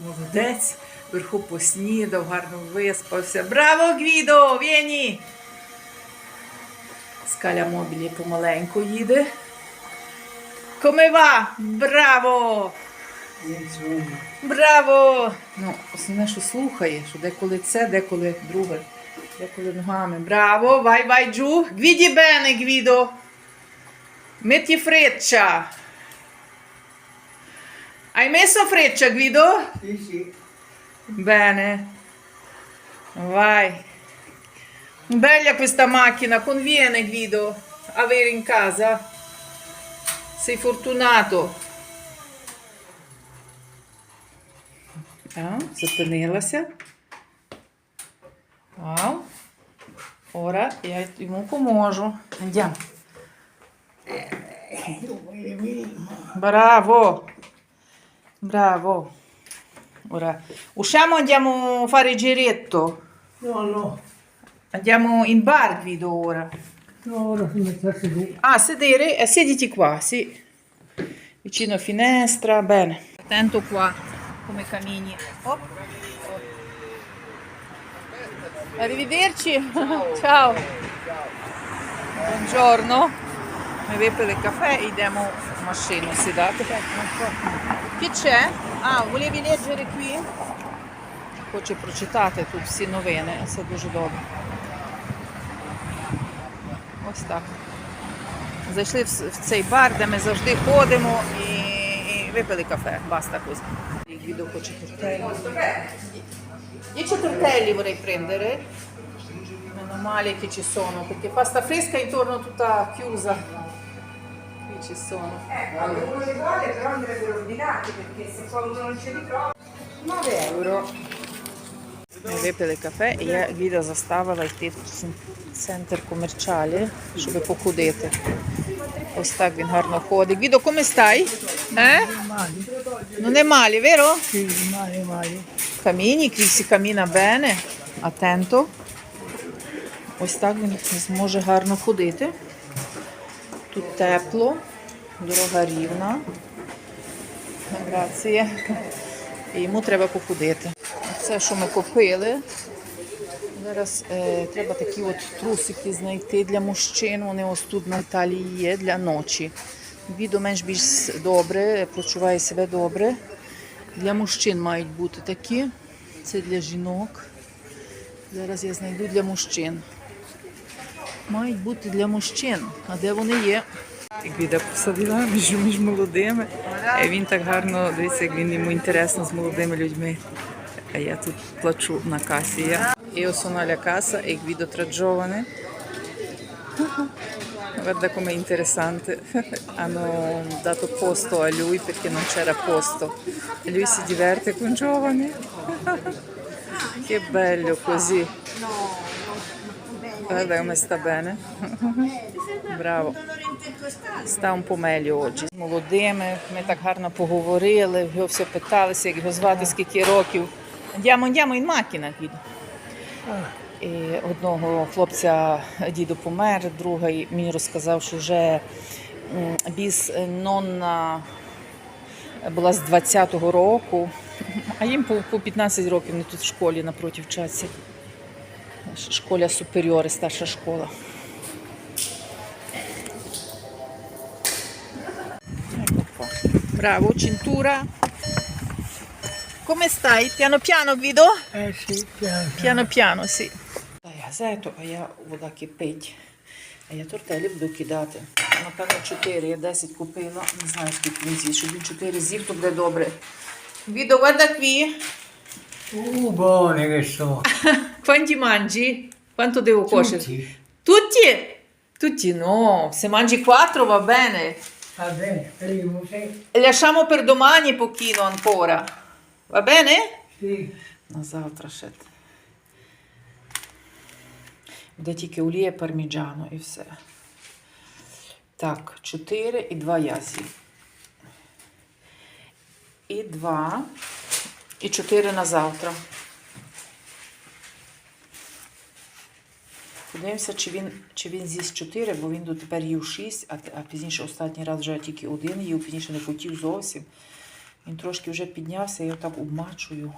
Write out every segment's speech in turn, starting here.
Молодець, вверху поснідав, гарно виспався. Браво, Гвідо! Вєні! Скаля мобілі помаленьку їде. Комива! Браво! Браво! Ну, основне, що слухає, що деколи це, деколи друге, деколи ногами. Браво! Vai giù! Guidi bene, Guido! Metti freccia! Hai messo freccia, Guido? Sì, sì. Bene. Vai. Bella questa macchina, conviene Guido avere in casa. Sei fortunato. Ah, зупинилася. Вау. Ora я йому поможу. Andiamo. Bravo. Bravo. Ora usciamo andiamo a fare il giretto. No, no. Andiamo in bar Guido ora. No, ora si mettesse giù. Ah, sedere? Eh, sediti qua, sì. Vicino a finestra, bene. Attento qua come cammini. Op. Arrivederci. Ciao. Buongiorno. Ми випили кафе і йдемо в машину сідати. Che c'è? Ah, volevi leggere qui? Хоче прочитати тут всі новини, це дуже добре. Ось так. Зайшли в, цей бар, де ми завжди ходимо і, і випили кафе. Баста. Il Guido хоче tortelli. Dieci tortelli vorrei prendere. Meno male che ci sono, perché pasta fresca intorno tutta chiusa. Ci sono. Eh, quando uno li vuole però andrebbero ordinati perché se poi uno non ce li trova 9 euro Ми випили кафе і я Гвіда заставила йти в центр комерчалі, щоб походити. Ось так він гарно ходить. Eh? Non è male, vero? Sì, male, male. Cammini, qui si cammina bene. Attento. Ось так він зможе гарно ходити. Тут тепло, дорога рівна. Грація. І йому треба походити. Це, що ми купили. Зараз е, треба такі от трусики знайти для мужчин. Вони ось тут на Італії є для ночі. Відео менш більш добре, почуває себе добре. Для мужчин мають бути такі. Це для жінок. Зараз я знайду для мужчин. Мають бути для мужчин. А де вони є? Віда посадила між, між молодими. І він так гарно дивиться, як він йому інтересно з молодими людьми. А я тут плачу на касі. Я. E alla casa e Guido tra giovane. Guarda com'è interessante. Hanno dato posto a lui perché non c'era posto. E lui si diverte con giovani. Che bello così. Guarda come sta bene. Браво. Sta un po' meglio oggi. З молодими, ми так гарно поговорили, його все питалися, як його звати, скільки років. Andiamo, andiamo in macchina, Guido. І одного хлопця діду помер, другий мені розказав, що вже біс нонна була з 20-го року, а їм по, по 15 років вони тут в школі напроти вчаться. Школя суперіори, старша школа. Bravo, cintura. Come stai? Piano piano, Guido? Eh sì, piano. Piano piano, sì. Dai, газету, а я вода кипить. А я тортелі буду кидати. Напевно, 4, я 10 купила. Не знаю, скільки він з'їсть. Щоб він 4 з'їв, то буде добре. Guido, guarda qui. Uh, buone che sono. Quanti mangi? Quanto devo cuocere? Tutti. Tutti? Tutti no. Se mangi 4 va bene. Va bene, primo, sì. E lasciamo per domani pochino ancora. Va bene? Sì. На завтра ще. Буде тільки олія парміджану і все. Так, 4 і 2 я з'їм. І 2. І 4 на завтра. Подивимося, чи він, чи він з'їсть 4, бо він дотепер їв 6, а, а пізніше останній раз вже тільки один їв, пізніше не хотів зовсім. Він трошки вже піднявся, я так обмачую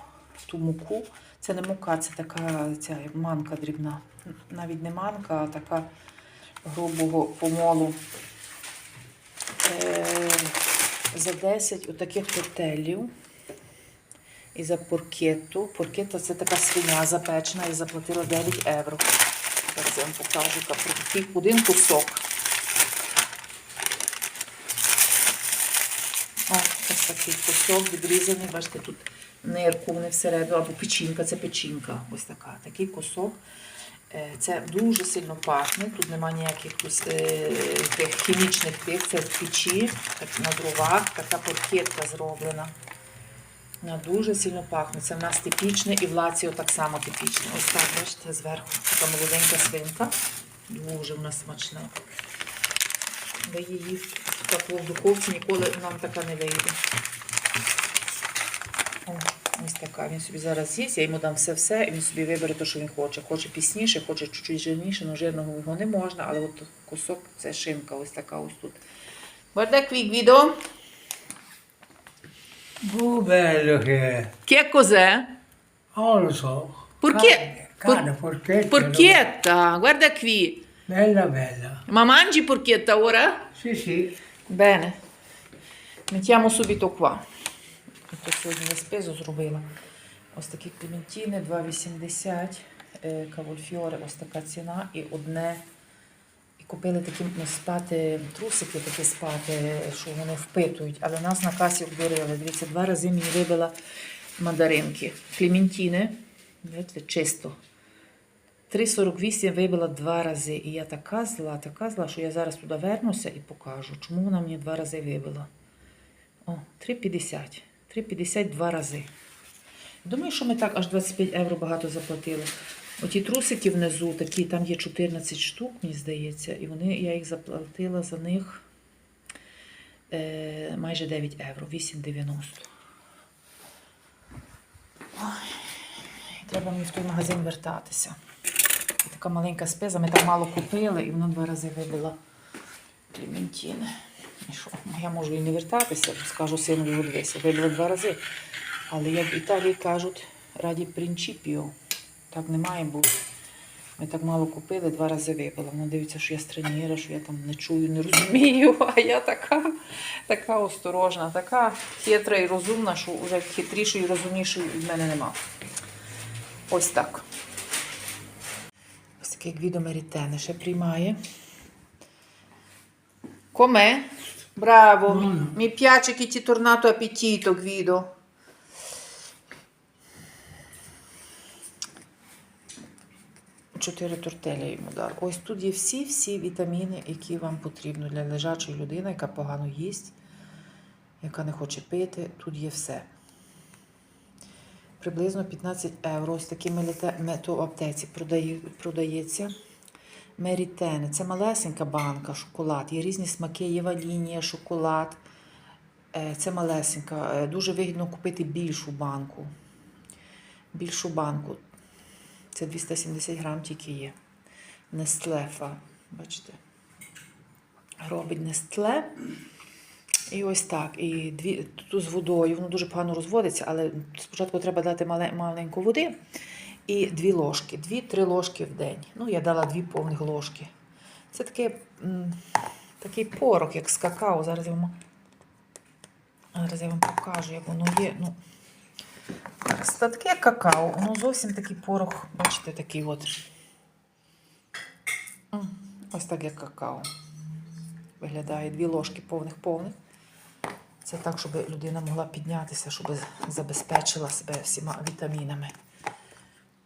ту муку. Це не мука, це така ця манка дрібна. Навіть не манка, а така грубого помолу. Е, за 10 отаких тортелів. І за поркету. Поркета це така свиня запечена, я заплатила 9 євро. Зараз я вам покажу про один кусок. О, ось такий кусок відрізаний, бачите, тут нирку не всереду, або печінка, це печінка. Ось така. Такий кусок. Е, Це дуже сильно пахне. Тут немає ніяких е, тих хімічних тих, це в печі, на дровах, така поркетка зроблена. Вона дуже сильно пахне. Це в нас типічне і в Лаціо так само типічне. Ось так, бачите, зверху. Така молоденька свинка. Дуже вона смачна. Ви її так в духовці ніколи нам така не вийде. О, ось така. Він собі зараз з'їсть, я йому дам все-все, і він собі вибере те, що він хоче. Хоче пісніше, хоче чуть-чуть жирніше, але жирного його не можна, але от кусок це шинка, ось така ось тут. Guarda qui Guido, Oh, bello che è. che cos'è? Oh, lo so. Perché? Carne, carne, porchetta. Porchetta, guarda qui. Bella, bella. Ma mangi porchetta ora? Sì, sì. Bene. Mettiamo subito qua. Тобто сьогодні я спезу зробила. Ось такі клементіни 2,80, е, кавульфьори, ось така ціна і одне. І купили такі ну, спати, трусики такі спати, що вони впитують, але нас на касі обдурили. Дивіться, два рази мені вибила мандаринки. Клементіни, бачите, чисто. 3,48 вибила два рази. І я така зла, така зла, що я зараз туди вернуся і покажу, чому вона мені два рази вибила. О, 3,50. 3,50 два рази. Думаю, що ми так аж 25 євро багато заплатили. Оті трусики внизу, такі, там є 14 штук, мені здається, і вони, я їх заплатила за них е, майже 9 євро, 8,90. Ой, Треба мені в той магазин вертатися. Така маленька спеза, ми так мало купили, і воно два рази вибила клементіни. І що? Я можу і не вертатися, скажу синові дивися, вибила два рази. Але як в Італії кажуть, раді принципіо. Так немає, бо ми так мало купили, два рази випила. Вона дивиться, що я стрініра, що я там не чую, не розумію. А я така така осторожна, така хитра і розумна, що вже хитрішої і розумнішої в мене нема. Ось так. Ось такий гвідо Мерітене ще приймає. Коме? Браво! Mm. Мій п'ячик і ті торнато апетіто, Гвідо. Чотири тортелі йому дали. Ось тут є всі-всі вітаміни, які вам потрібні для лежачої людини, яка погано їсть, яка не хоче пити. Тут є все. Приблизно 15 євро. Ось такі мето в аптеці продається. Мерітени. Це малесенька банка, шоколад. Є різні смаки, є валінія, шоколад. Е, це малесенька. Е, дуже вигідно купити більшу банку. Більшу банку. Це 270 грам тільки є. Нестлефа. Бачите? Робить Нестле. І ось так. І дві, тут з водою. Воно дуже погано розводиться, але спочатку треба дати маленьку води і дві ложки. Дві-три ложки в день. Ну, я дала дві повних ложки. Це таке, такий порох, як з какао. Зараз я вам, зараз я вам покажу, як воно є. Ну, як какао. Воно зовсім такий порох, бачите, такий от. Ось так, як какао. Виглядає дві ложки повних-повних. Це так, щоб людина могла піднятися, щоб забезпечила себе всіма вітамінами.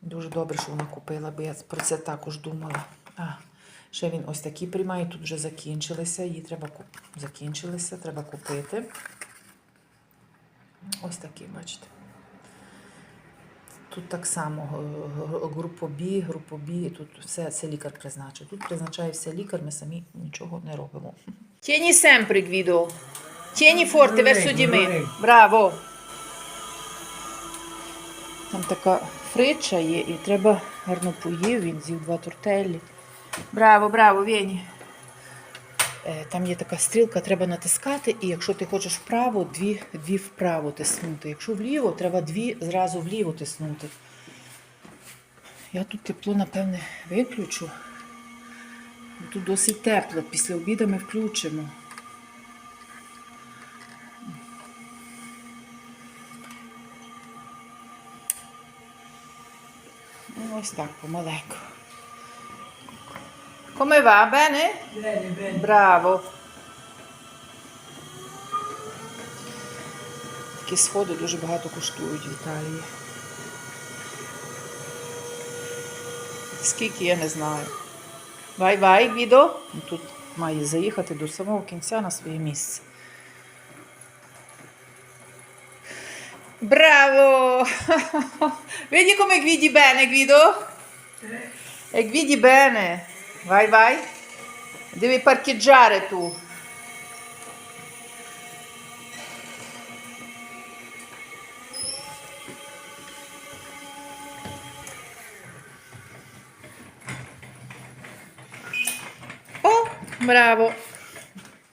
Дуже добре, що вона купила, бо я про це також думала. А, ще він ось такий приймає, тут вже закінчилися. Її треба куп... закінчилися, треба купити. Ось такий, бачите. Тут так само е, групобі, групобі, тут все це лікар призначив. Тут призначає все лікар, ми самі нічого не робимо. Tieni sempre, Guido. Tieni forte verso di me. Bravo. Там така фрича є, і треба гарно поїв, він з'їв два тортелі. Браво, браво, Вені. Е, Там є така стрілка, треба натискати, і якщо ти хочеш вправо, дві, дві вправо тиснути. Якщо вліво, треба дві зразу вліво тиснути. Я тут тепло, напевне, виключу. Тут досить тепло. Після обіду ми включимо. Ну, ось так, помаленьку. Come va? Bene? Bene, bene. Браво! Такі сходи дуже багато коштують в Італії. Скільки я не знаю. Вай, вай, Гвідо. Тут має заїхати до самого кінця на своє місце. Браво! Vedi come guidi bene, Guido? E guidi bene. Vai, vai. Devi parcheggiare tu. О, браво!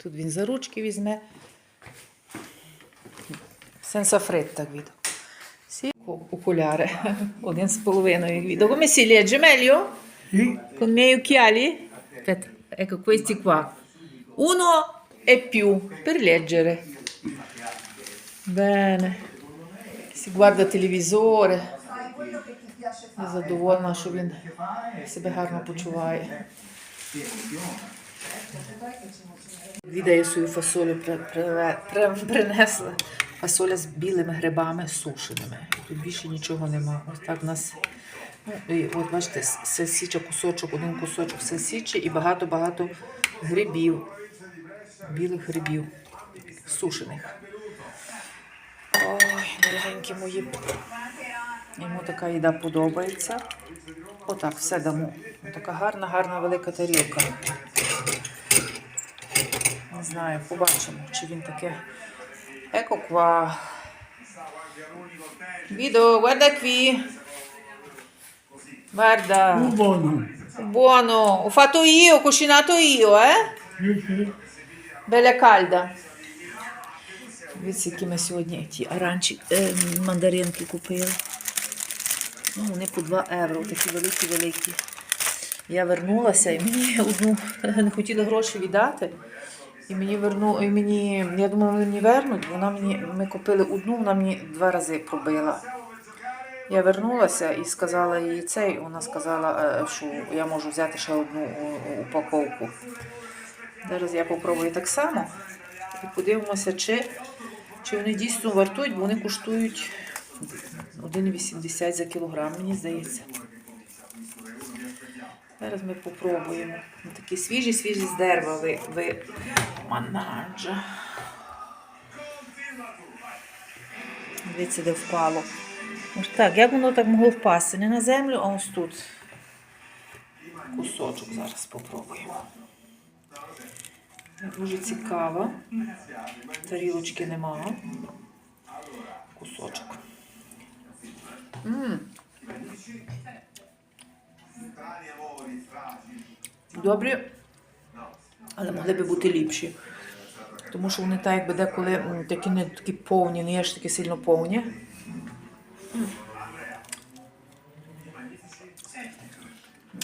Тут він за ручки візьме. Senza fretta, Guido. Sì, oculare. Один з половиною, Guido. Come si legge meglio? Sì? Con i miei occhiali? Aspetta, ecco questi qua. Uno e più per leggere. Bene. Si guarda televisore. Я задоволена, що він себе гарно почуває. Віда я свою фасолю при- при- при- принесла. Фасоля з білими грибами сушеними. Тут більше нічого нема. Ось так в нас. І от бачите, с- сальсіча кусочок, один кусочок сальсічі і багато-багато грибів. Білих грибів сушених. Ой, дорогенькі мої. Йому така їда подобається. Отак, все дамо. Така гарна, гарна велика тарілка. Не знаю, побачимо, чи він таке. Ecco qua. Guido, guarda. Buono. Buono. Ho fatto io, ho cucinato io, eh? Bella calda. Дивіться, які ми сьогодні ті оранчі е, мандаринки купили. Ну, вони по 2 євро, такі великі-великі. Я вернулася і мені одну не хотіли гроші віддати. І мені верну, і мені, я думала, вони мені вернуть. Вона мені, ми купили одну, вона мені два рази пробила. Я вернулася і сказала їй це, і вона сказала, е, що я можу взяти ще одну е, упаковку. Зараз я попробую так само і подивимося, чи, чи вони дійсно вартують, бо вони коштують 1,80 за кілограм, мені здається. Зараз ми попробуємо. Ну, Такі свіжі, свіжі з дерева ви, ви... манаджа. Дивіться, де впало. Ось так, як воно так могло впасти? Не на землю, а ось тут. Кусочок зараз спробуємо. Дуже цікаво. Тарілочки нема. Кусочок. М. Добрі, але могли би бути ліпші. Тому що вони так якби деколи такі не такі повні, не є ж такі сильно повні.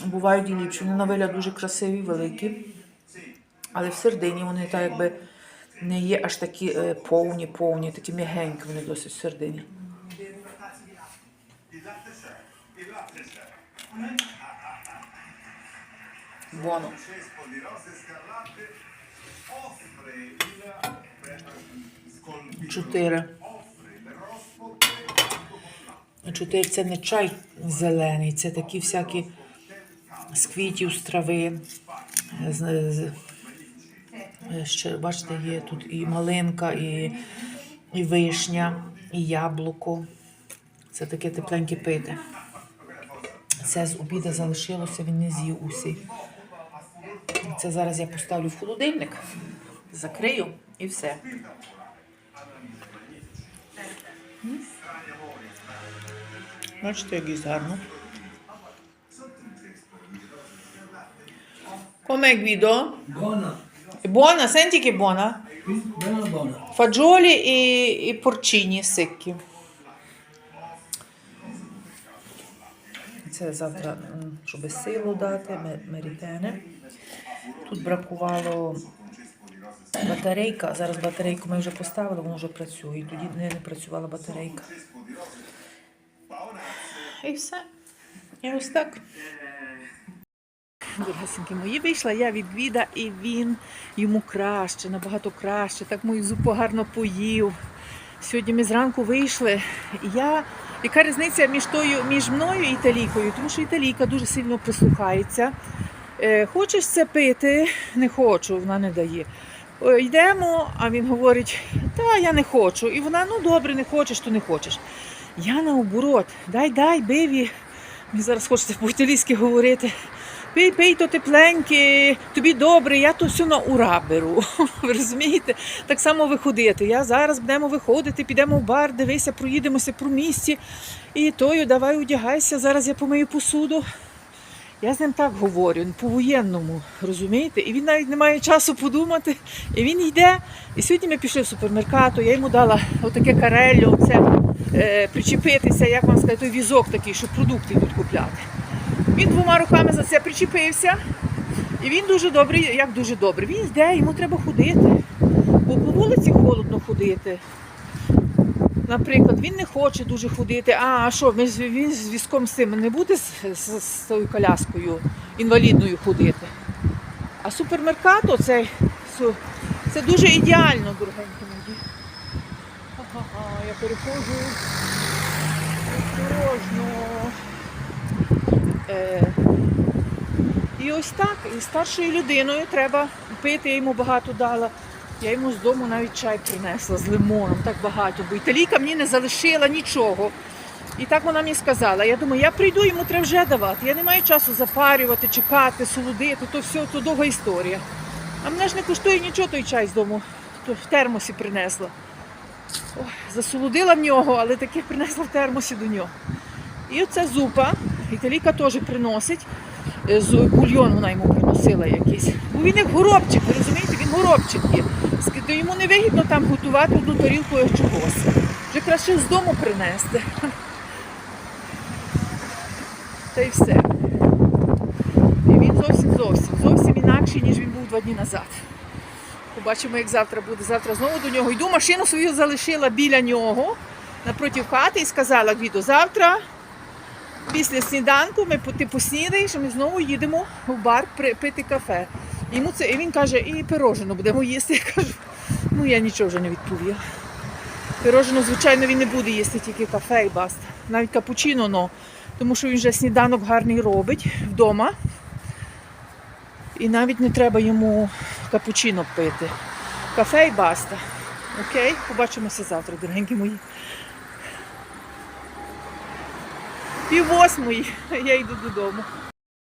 Бувають і ліпші. Вони на вигляд дуже красиві, великі. Але в середині вони так якби не є аж такі е, повні, повні, такі м'ягенькі вони досить в середині. Буоно. Чотири. Чотири це не чай зелений, це такі всякі з квітів, з трави. Ще, бачите, є тут і малинка, і, і вишня, і яблуко. Це таке тепленьке пити. Це з обіду залишилося, він не з'їв усі. Це зараз я поставлю в холодильник, закрию і все. Бачите, як їсть гарно. Come Guido? Buono. Buona, senti che buona? Buona buona. Fagioli і, і порчині сиккі. Це завтра, щоб силу дати, ме- мерітене. Тут бракувало батарейка. Зараз батарейку ми вже поставили, воно вже працює. Тоді не, не працювала батарейка. І все. І ось так. Дорогесенькі мої, вийшла я від Гвіда, і він йому краще, набагато краще. Так мою зупу гарно поїв. Сьогодні ми зранку вийшли. Я, яка різниця між тою, між мною і італійкою? Тому що італійка дуже сильно прислухається. Е, хочеш це пити? Не хочу, вона не дає. Йдемо, а він говорить, та я не хочу. І вона, ну добре, не хочеш, то не хочеш. Я наоборот, дай, дай, биві. Мені зараз хочеться по-італійськи говорити. Пий, пий, то тепленьке, тобі добре, я то все на ура беру. Ви розумієте? Так само виходити. Я зараз будемо виходити, підемо в бар, дивися, проїдемося про місці. І тою, давай одягайся, зараз я помию посуду. Я з ним так говорю, по-воєнному, розумієте? І він навіть не має часу подумати. І він йде. І сьогодні ми пішли в супермеркату, я йому дала отаке кареллю, це е, причепитися, як вам сказати, той візок такий, щоб продукти йдуть купляти. Він двома руками за це причепився. І він дуже добрий, як дуже добрий. Він йде, йому треба ходити. Бо по вулиці холодно ходити. Наприклад, він не хоче дуже ходити. А, а що, він з візком з цим не буде з, з, з тою коляскою інвалідною ходити. А супермеркат оцей, це дуже ідеально. Ага, я переходжу. Е, і ось так, і старшою людиною треба пити, я йому багато дала. Я йому з дому навіть чай принесла з лимоном, так багато, бо італійка мені не залишила нічого. І так вона мені сказала. Я думаю, я прийду, йому треба вже давати. Я не маю часу запарювати, чекати, солодити, то все, то довга історія. А мене ж не коштує нічого той чай з дому, то в термосі принесла. Засолодила в нього, але таке принесла в термосі до нього. І оця зупа, італійка теж приносить. Е, бульйон вона йому приносила якийсь. Бо він як горобчик, ви розумієте, він горобчик є. То йому не вигідно там готувати одну тарілку чогось. Вже краще з дому принести. Та й все. І він зовсім зовсім зовсім інакший, ніж він був два дні назад. Побачимо, як завтра буде. Завтра знову до нього йду. Машину свою залишила біля нього напроти хати і сказала Гвідо, завтра після сніданку ми ти поснідаєш, і ми знову їдемо в бар пити кафе. Йому це, і він каже, і пирожено будемо їсти. Я кажу, ну я нічого вже не відповіла. Пирожено, звичайно, він не буде їсти, тільки кафе і баста. Навіть капучино, но, тому що він вже сніданок гарний робить вдома. І навіть не треба йому капучино пити. Кафе і баста. Окей, побачимося завтра, дорогенькі мої. Пів восьмої я йду додому.